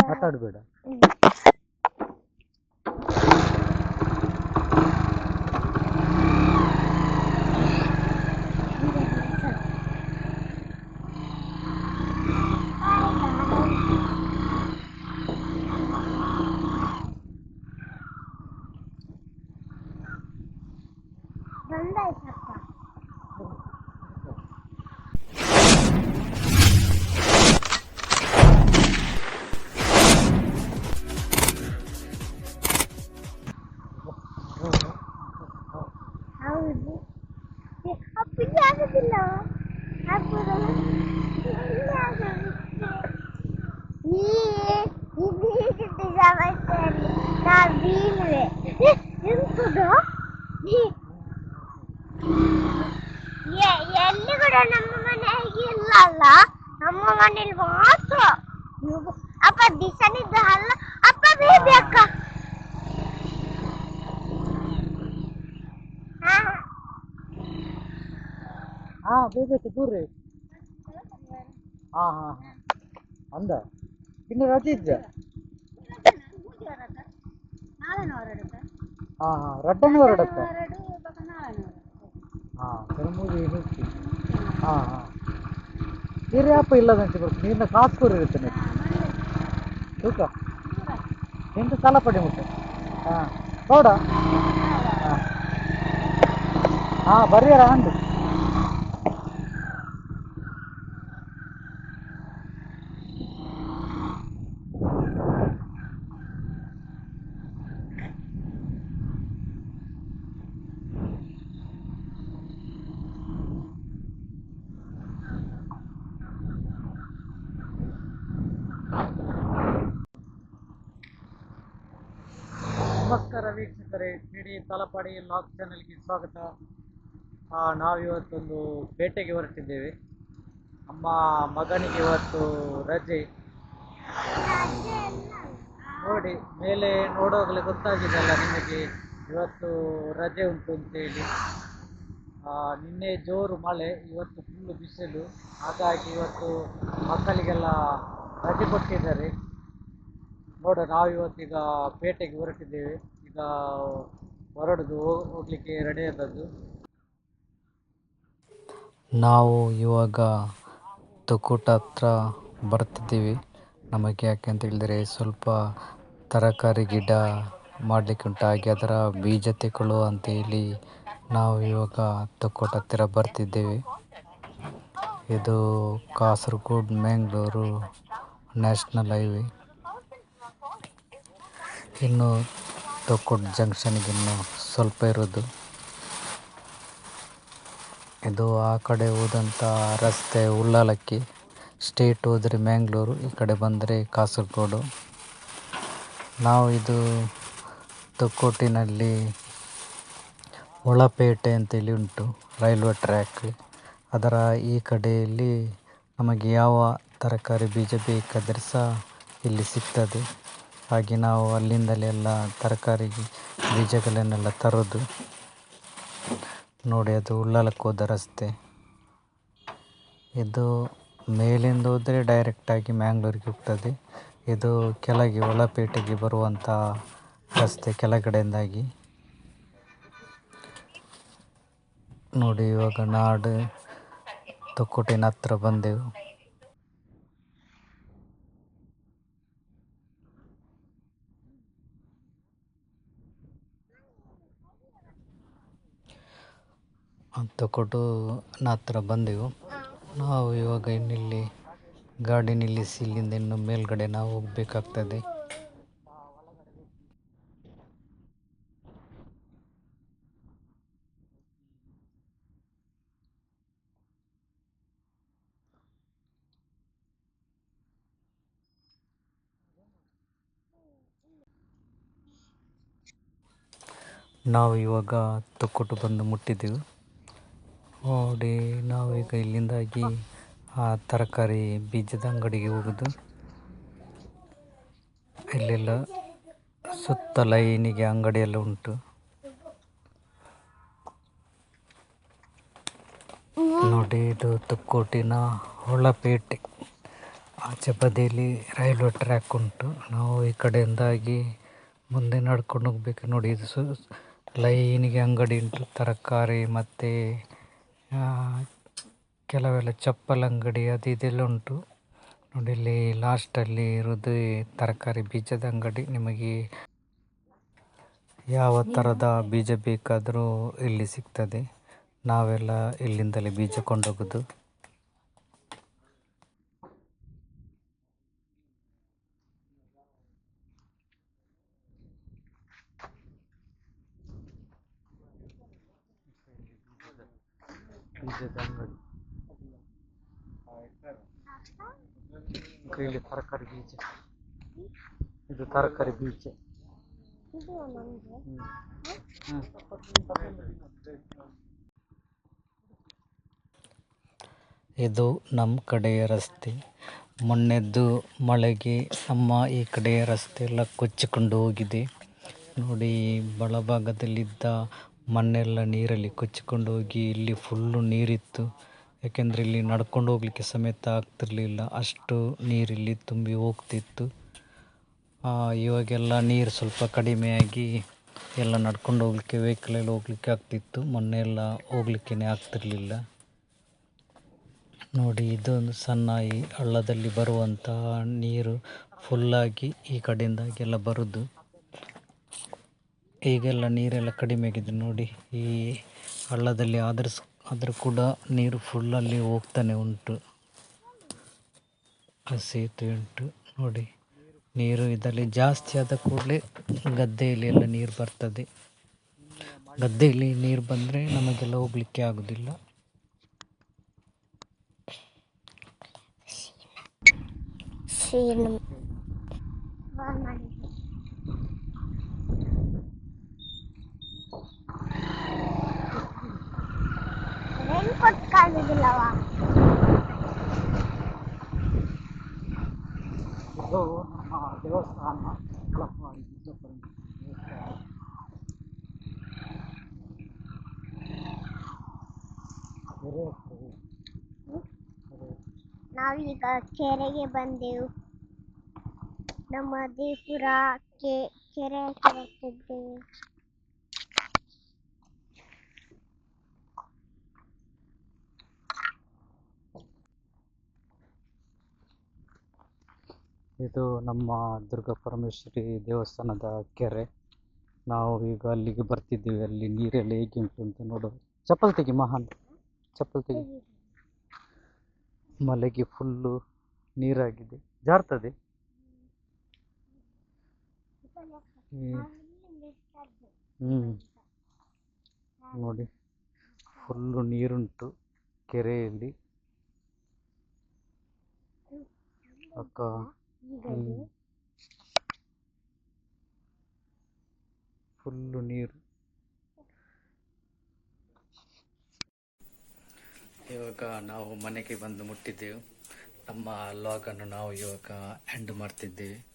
হাত আটবে এটা ನಮ್ಮ ಮನೇಲಿ ಮಾತ್ರ ಇವು- ಅಪ್ಪ ದಿಸನಿದ್ದ ಅಲ್ಲ ಅಪ್ಪ ಬೇಬಿ ಅಕ್ಕ ಹಾ ಹಾ ಬೇಬೇಕು ದೂರ ಹಾ ಹಾ ಹಾ ಅಂದ ಇನ್ನು ರಜೆ ಇದ್ದ ಹಾ ಹಾ ರಡ್ಡನ್ನು ಹೊರಡತ್ತ ಹಾ ಕರಮೂರಿ ನುಗ್ಗಿ ಹಾ ಹಾ ನೀರು ಯಾಪ ಇಲ್ಲದಂತೆ ಬರ್ತದೆ ನೀರಿನ ಕಾಸು ಕೂಡ ಇರುತ್ತೆ ನೀರು ತೂಕ ಎಂಟು ಸಾಲ ಪಡಿ ಮುಟ್ಟೆ ಹಾ ನೋಡ ಹಾ ಹಾ ಬರ್ರಿಯರ ಅಂದು ವೀಕ್ಷಕರೇ ಡಿ ತಲಪಾಡಿ ಲಾಕ್ ಚಾನೆಲ್ಗೆ ಸ್ವಾಗತ. ನಾವಿವತ್ತೊಂದು ಪೇಟೆಗೆ ಹೊರಟಿದ್ದೇವೆ. ನಮ್ಮ ಮಗನಿಗೆ ಇವತ್ತು ರಜೆ. ನೋಡಿ, ಮೇಲೆ ನೋಡೋಗಲೇ ಗೊತ್ತಾಗಿದೆ ಅಲ್ಲ ನಿಮಗೆ, ಇವತ್ತು ರಜೆ ಉಂಟು ಅಂತೇಳಿ. ನಿನ್ನೆ ಜೋರು ಮಳೆ, ಇವತ್ತು ಫುಲ್ಲು ಬಿಸಿಲು. ಹಾಗಾಗಿ ಇವತ್ತು ಮಕ್ಕಳಿಗೆಲ್ಲ ರಜೆ ಕೊಟ್ಟಿದ್ದಾರೆ. ನೋಡ ನಾವು ಇವತ್ತೀಗ ಪೇಟೆಗೆ ಹೊರಟಿದ್ದೇವೆ. ಹೊರಡುದು, ಹೋಗ್ಲಿಕ್ಕೆ ರೆಡಿ ಆದದ್ದು ನಾವು ಇವಾಗ ತುಕೂಟ ಹತ್ರ ಬರ್ತಿದ್ದೀವಿ. ನಮಗೆ ಯಾಕೆ ಅಂತ ಹೇಳಿದರೆ ಸ್ವಲ್ಪ ತರಕಾರಿ ಗಿಡ ಮಾಡಲಿಕ್ಕೆ ಉಂಟು. ಹಾಗೆ ಅದರ ಬೀಜ ತೆಕೊಳ್ಳು ಅಂತ ಹೇಳಿ ನಾವು ಇವಾಗ ತುಕೋಟ ಹತ್ತಿರ ಬರ್ತಿದ್ದೇವೆ. ಇದು ಕಾಸರಗೋಡು, ಮ್ಯಾಂಗ್ಳೂರು ನ್ಯಾಷನಲ್ ಹೈವೇ. ಇನ್ನು ತೊಕ್ಕೋಟ್ ಜಂಕ್ಷನ್ಗಿನ್ನೂ ಸ್ವಲ್ಪ ಇರೋದು. ಇದು ಆ ಕಡೆ ಹೋದಂಥ ರಸ್ತೆ ಉಳ್ಳಾಲಕ್ಕಿ ಸ್ಟೇಟ್ ಹೋದರೆ ಮ್ಯಾಂಗ್ಳೂರು, ಈ ಕಡೆ ಬಂದರೆ ಕಾಸರಗೋಡು. ನಾವು ಇದು ತೊಕ್ಕೋಟಿನಲ್ಲಿ ಒಳಪೇಟೆ ಅಂತೇಳಿ ಉಂಟು, ರೈಲ್ವೆ ಟ್ರ್ಯಾಕ್. ಅದರ ಈ ಕಡೆಯಲ್ಲಿ ನಮಗೆ ಯಾವ ತರಕಾರಿ ಬೀಜ ಬೇಕಾದರೆ ಸಹ ಇಲ್ಲಿ ಸಿಗ್ತದೆ. ಹಾಗೆ ನಾವು ಅಲ್ಲಿಂದಲೇ ಎಲ್ಲ ತರಕಾರಿ ಬೀಜಗಳನ್ನೆಲ್ಲ ತರೋದು ನೋಡಿ ಅದು ಉಳ್ಳಾಲಕ್ಕೆ ಹೋದ ರಸ್ತೆ. ಇದು ಮೇಲಿಂದ ಹೋದರೆ ಡೈರೆಕ್ಟಾಗಿ ಮ್ಯಾಂಗ್ಳೂರಿಗೆ ಹೋಗ್ತದೆ. ಇದು ಕೆಳಗೆ ಒಳಪೇಟೆಗೆ ಬರುವಂಥ ರಸ್ತೆ ಕೆಳಗಡೆಯಿಂದಾಗಿ. ನೋಡಿ ಇವಾಗ ನಾಡು ತೊಕ್ಕೋಟಿನ ಹತ್ರ ಬಂದೆವು. ತೊಕ್ಕೊಟ್ಟು ಹತ್ರ ಬಂದೆವು. ನಾವು ಇವಾಗ ಇನ್ನಿಲ್ಲಿ ಗಾಡಿ ನಿಲ್ಲಿಸಿ ಇಲ್ಲಿಂದ ಇನ್ನು ಮೇಲ್ಗಡೆ ನಾವು ಹೋಗಬೇಕಾಗ್ತದೆ. ನಾವು ಇವಾಗ ತೊಕ್ಕೊಟ್ಟು ಬಂದು ಮುಟ್ಟಿದ್ದೆವು ನೋಡಿ, ನಾವೀಗ ಇಲ್ಲಿಂದಾಗಿ ಆ ತರಕಾರಿ ಬೀಜದ ಅಂಗಡಿಗೆ ಹೋಗೋದು. ಇಲ್ಲೆಲ್ಲ ಸುತ್ತ ಲೈನಿಗೆ ಅಂಗಡಿಯೆಲ್ಲ ಉಂಟು. ನೋಡಿ, ಇದು ತುಕ್ಕೋಟಿನ ಹೊಳಪೇಟೆ. ಆಚೆ ಬದಿಯಲ್ಲಿ ರೈಲ್ವೆ ಟ್ರ್ಯಾಕ್ ಉಂಟು. ನಾವು ಈ ಕಡೆಯಿಂದಾಗಿ ಮುಂದೆ ನಡ್ಕೊಂಡು ಹೋಗ್ಬೇಕು. ನೋಡಿ, ಇದು ಸು ಲೈನಿಗೆ ಅಂಗಡಿ ಉಂಟು. ತರಕಾರಿ ಮತ್ತು ಕೆಲವೆಲ್ಲ ಚಪ್ಪಲ್ ಅಂಗಡಿ ಅದು ಇದೆಲ್ಲ ಉಂಟು. ನೋಡಿ, ಇಲ್ಲಿ ಲಾಸ್ಟಲ್ಲಿ ಇರೋದು ತರಕಾರಿ ಬೀಜದ ಅಂಗಡಿ. ನಿಮಗೆ ಯಾವ ಥರದ ಬೀಜ ಬೇಕಾದರೂ ಇಲ್ಲಿ ಸಿಗ್ತದೆ. ನಾವೆಲ್ಲ ಇಲ್ಲಿಂದಲೇ ಬೀಜ ಕೊಂಡೋಗೋದು. ತರಕಾರಿ ಬೀಜ. ಇದು ತರಕಾರಿ ಬೀಜ. ಇದು ನಮ್ಮ ಕಡೆಯ ರಸ್ತೆ. ಮೊನ್ನೆದ್ದು ಮಳೆಗೆ ನಮ್ಮ ಈ ಕಡೆಯ ರಸ್ತೆ ಎಲ್ಲ ಕೊಚ್ಚಿಕೊಂಡು ಹೋಗಿದೆ. ನೋಡಿ ಬಲಭಾಗದಲ್ಲಿದ್ದ ಮಣ್ಣೆಲ್ಲ ನೀರಲ್ಲಿ ಕೊಚ್ಚಿಕೊಂಡು ಹೋಗಿ ಇಲ್ಲಿ ಫುಲ್ಲು ನೀರಿತ್ತು. ಯಾಕೆಂದರೆ ಇಲ್ಲಿ ನಡ್ಕೊಂಡು ಹೋಗ್ಲಿಕ್ಕೆ ಸಮೇತ ಆಗ್ತಿರಲಿಲ್ಲ. ಅಷ್ಟು ನೀರಿಲ್ಲಿ ತುಂಬಿ ಹೋಗ್ತಿತ್ತು. ಇವಾಗೆಲ್ಲ ನೀರು ಸ್ವಲ್ಪ ಕಡಿಮೆಯಾಗಿ ಎಲ್ಲ ನಡ್ಕೊಂಡು ಹೋಗ್ಲಿಕ್ಕೆ ವೆಹಿಕಲಲ್ಲಿ ಹೋಗ್ಲಿಕ್ಕೆ ಆಗ್ತಿತ್ತು. ಮೊನ್ನೆ ಎಲ್ಲ ಹೋಗ್ಲಿಕ್ಕೇ ಆಗ್ತಿರ್ಲಿಲ್ಲ. ನೋಡಿ, ಇದೊಂದು ಸಣ್ಣ ಈ ಹಳ್ಳದಲ್ಲಿ ಬರುವಂತಹ ನೀರು ಫುಲ್ಲಾಗಿ ಈ ಕಡೆಯಿಂದಾಗೆಲ್ಲ ಬರೋದು. ಈಗೆಲ್ಲ ನೀರೆಲ್ಲ ಕಡಿಮೆ ಆಗಿದೆ ನೋಡಿ. ಈ ಹಳ್ಳದಲ್ಲಿ ಆದರೂ ಆದರೂ ಕೂಡ ನೀರು ಫುಲ್ಲಲ್ಲಿ ಹೋಗ್ತಾನೆ ಉಂಟು. ಸೇತುವೆ ಉಂಟು. ನೋಡಿ, ನೀರು ಇದರಲ್ಲಿ ಜಾಸ್ತಿ ಆದ ಕೂಡಲೇ ಗದ್ದೆಯಲ್ಲಿ ಎಲ್ಲ ನೀರು ಬರ್ತದೆ. ಗದ್ದೆಯಲ್ಲಿ ನೀರು ಬಂದರೆ ನಮಗೆಲ್ಲ ಹೋಗ್ಲಿಕ್ಕೆ ಆಗೋದಿಲ್ಲ. ಸೀನ್. ಕೋಟ್ ಕಾಣುದಿಲ್ಲವಾ ಇದು ನಮ್ಮ ದೇವಸ್ಥಾನ ಕಳಪವಾಡಿ ಸಿದ್ದೇಶ್ವರನ ದೇವಸ್ಥಾನ ಕೆರೆ ಹತ್ರ ಕೆರೆ. ನಾವೀಗ ಕೆರೆಗೆ ಬಂದೆವು ನಮ್ಮ ದೇಪುರ ಕೆ ಕೆರೆ ಹತ್ರ ಇದು ನಮ್ಮ ದುರ್ಗಾ ಪರಮೇಶ್ವರಿ ದೇವಸ್ಥಾನದ ಕೆರೆ. ನಾವು ಈಗ ಅಲ್ಲಿಗೆ ಬರ್ತಿದ್ದೀವಿ. ಅಲ್ಲಿ ನೀರೆಲ್ಲ ಹೇಗೆ ಉಂಟು ಅಂತ ನೋಡುವ ಚಪ್ಪಲ್ ತೆಗಿ ಮಹಾನ್, ಚಪ್ಪಲ್ ತೆಗಿ. ಮಲೆಗೆ ಫುಲ್ಲು ನೀರಾಗಿದೆ. ಜಾರ್ತದೆ. ಹ್ಮ್. ನೋಡಿ ಫುಲ್ಲು ನೀರುಂಟು ಕೆರೆಯಲ್ಲಿ. ಅಕ್ಕ ಫುಲ್ಲು ನೀರು. ಇವಾಗ ನಾವು ಮನೆಗೆ ಬಂದು ಮುಟ್ಟಿದ್ದೆವು. ನಮ್ಮ ಲಾಗನ್ನು ನಾವು ಇವಾಗ ಎಂಡ್ ಮಾಡ್ತಿದ್ದೇವೆ.